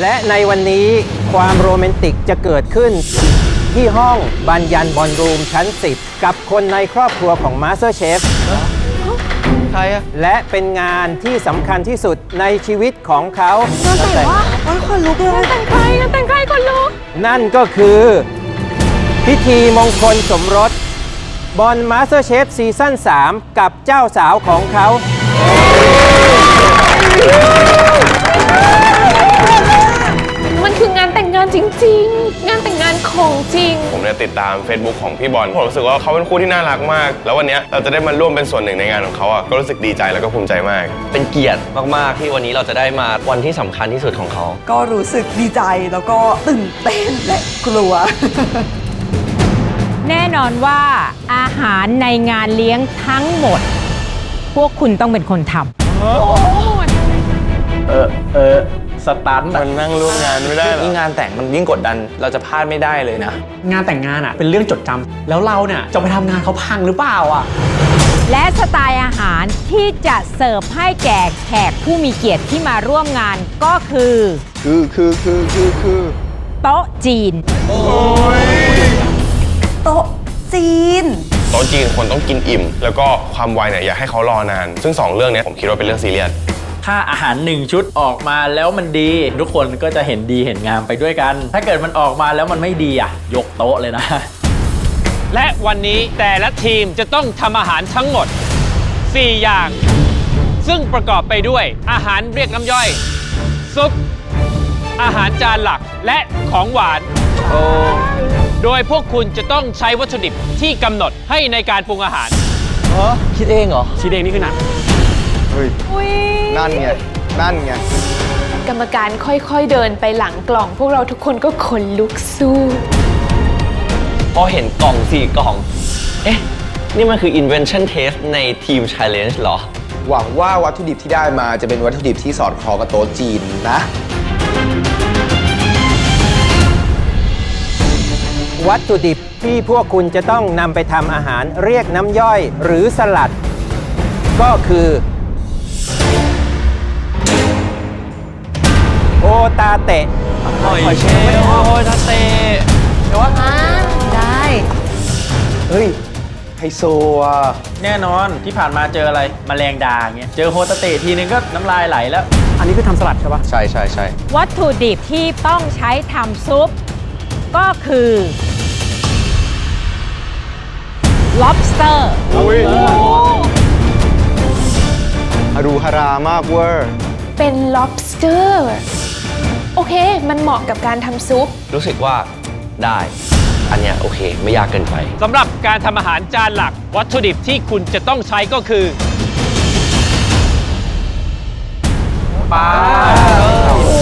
และในวันนี้ความโรแมนติกจะเกิดขึ้น ที่ห้องบันยันบอลรูมชั้น 10 กับคนในครอบครัวของ Master Chef ใครอะและเป็นงานที่สำคัญที่สุดในชีวิตของเขาแต่ว่าโอ้ยคนลุกเลยแต่งใครกันแต่งใครคนลุก นั่นก็คือ พิธีมงคลสมรส บอล Master Chef ซีซั่น 3 กับเจ้าสาวของเขา จริง ๆ งานแต่งงานของจริง ผมเนี่ยติดตาม Facebook ของพี่บอลผมรู้สึกว่าเขาเป็นคู่ที่น่ารักมาก แล้ววันเนี้ยเราจะได้มาร่วมเป็นส่วนหนึ่งในงานของเขาอะก็รู้สึกดีใจแล้วก็ภูมิใจมาก เป็นเกียรติมากๆที่วันนี้เราจะได้มาวันที่สำคัญที่สุดของเขา ก็รู้สึกดีใจแล้วก็ตื่นเต้นและกลัว แน่นอนว่าอาหารในงานเลี้ยงทั้งหมด พวกคุณต้องเป็นคนทำ เออ เออ สตันมันนั่งร่วมงานไม่ได้เหรอนี่งานแต่งมันยิ่งกดดัน เราจะพลาดไม่ได้เลยนะ งานแต่งงานอะเป็นเรื่องจดจำแล้วเราเนี่ยจะไปทำงานเขาพังหรือเปล่าอะ และสไตล์อาหารที่จะเสิร์ฟให้แก่แขกผู้มีเกียรติที่มาร่วมงานก็คือ คือคือคือคือคือโต๊ะจีน โต๊ะจีน โต๊ะจีนคนต้องกินอิ่ม แล้วก็ความไวเนี่ยอยากให้เขารอนาน ซึ่งสองเรื่องเนี้ยผมคิดว่าเป็นเรื่องซีเรียส ถ้าอาหารหนึ่งชุดออกมาแล้วมันดี ทุกคนก็จะเห็นดีเห็นงามไปด้วยกัน ถ้าเกิดมันออกมาแล้วมันไม่ดีอะ ยกโต๊ะเลยนะ และวันนี้แต่ละทีมจะต้องทำอาหารทั้งหมด 4 อย่าง ซึ่งประกอบไปด้วย อาหารเรียกน้ำย่อย ซุป อาหารจานหลักและของหวานโดยพวกคุณจะต้องใช้วัตถุดิบที่กำหนดให้ในการปรุงอาหารคิดเองเหรอ ชีเดงนี่คือหนัก นั่นไง นั่นไง กรรมการค่อยๆเดินไปหลังกล่อง พวกเราทุกคนก็ขนลุกสู้ พอเห็นกล่องสี่กล่อง เอ๊ะ นี่มันคือ invention test ในทีม challenge เหรอ หวังว่าวัตถุดิบที่ได้มาจะเป็นวัตถุดิบที่สอดคล้องกับโต๊ะจีนนะ วัตถุดิบที่พวกคุณจะต้องนำไปทำอาหารเรียกน้ำย่อยหรือสลัด ก็คือ ตาเตะหอยเชลล์โอ้ยทาเต้ได้ เฮ้ยไฮโซอะแน่นอนที่ผ่านมาเจออะไรมแมลงด่างเงี้ยเจอโฮตาเตะทีนึงก็น้ำลายไหลแล้ว อันนี้คือทำสลัดใช่ปะใช่ใช่ใช่วัตถุดิบที่ต้องใช้ทำซุป ก็คือ lobster ฮารูฮารามากเวอร์เป็น lobster โอเค มันเหมาะกับการทำซุป รู้สึกว่าได้ อันเนี้ยโอเค ไม่ยากเกินไป สำหรับการทำอาหารจานหลัก วัตถุดิบที่คุณจะต้องใช้ก็คือปลาโอ้โห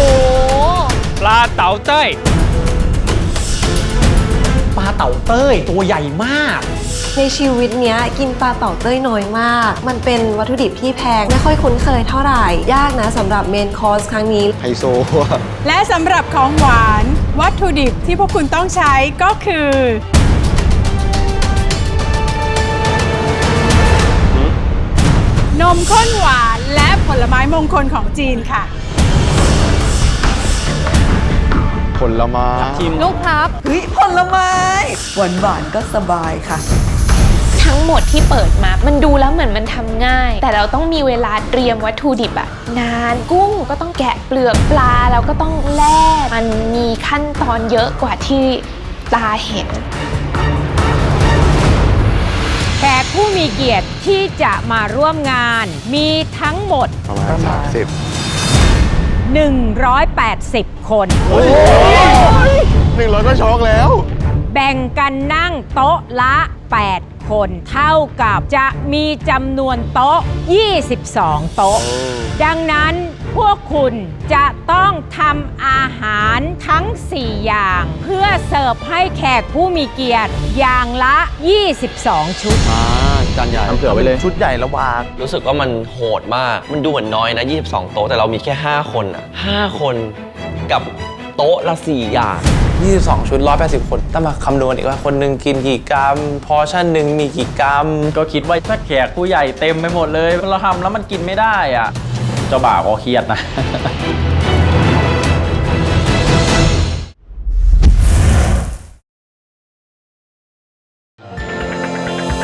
ปลาเต๋าเต้ย ปลาเต่าเต้ยตัวใหญ่มาก ในชีวิตเนี้ยกินปลาเต่าเต้ยน้อยมาก มันเป็นวัตถุดิบที่แพงไม่ค่อยคุ้นเคยเท่าไหร่ ยากนะสำหรับเมนคอร์สครั้งนี้ ไฮโซอะและสำหรับของหวานวัตถุดิบที่พวกคุณต้องใช้ก็คือ นมข้นหวานและผลไม้มงคลของจีนค่ะ ผลไม้ ลูกครับ เฮ้ยผลไม้ หวานหวานๆก็สบายค่ะ ทั้งหมดที่เปิดมา มันดูแล้วเหมือนมันทำง่าย แต่เราต้องมีเวลาเตรียมวัตถุดิบอะนานกุ้งก็ต้องแกะเปลือกปลาแล้วก็ต้องแล่มันมีขั้นตอนเยอะกว่าที่ตาเห็นแขกผู้มีเกียรติที่จะมาร่วมงานมีทั้งหมดประมาณสามสิบ180 คนหนึ่งร้อยก็ช็อกแล้ว แบ่งกันนั่งโต๊ะละ 8 คนเท่ากับจะมีจำนวนโต๊ะ 22 โต๊ะ ดังนั้นพวกคุณจะต้องทำอาหารทั้ง 4 อย่าง เพื่อเสิร์ฟให้แขกผู้มีเกียรติอย่างละ 22 ชุดจานใหญ่ทำเผื่อไว้เลย ชุดใหญ่ระวาง รู้สึกว่ามันโหดมาก มันดูเหมือนน้อยนะ 22 โต๊ะแต่เรามีแค่ 5 คนอะ5คนกับโต๊ะละ 4 อย่าง 22 ชุด 180 คน ต้องมาคำนวณอีกว่าคนหนึ่งกินกี่กรัม พอชั่นหนึ่งมีกี่กรัม ก็คิดว่าถ้าแขกผู้ใหญ่เต็มไปหมดเลย เราทำแล้วมันกินไม่ได้อะ เจ้าบ่าวก็เครียดนะ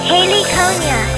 เฮลิคอ o n i a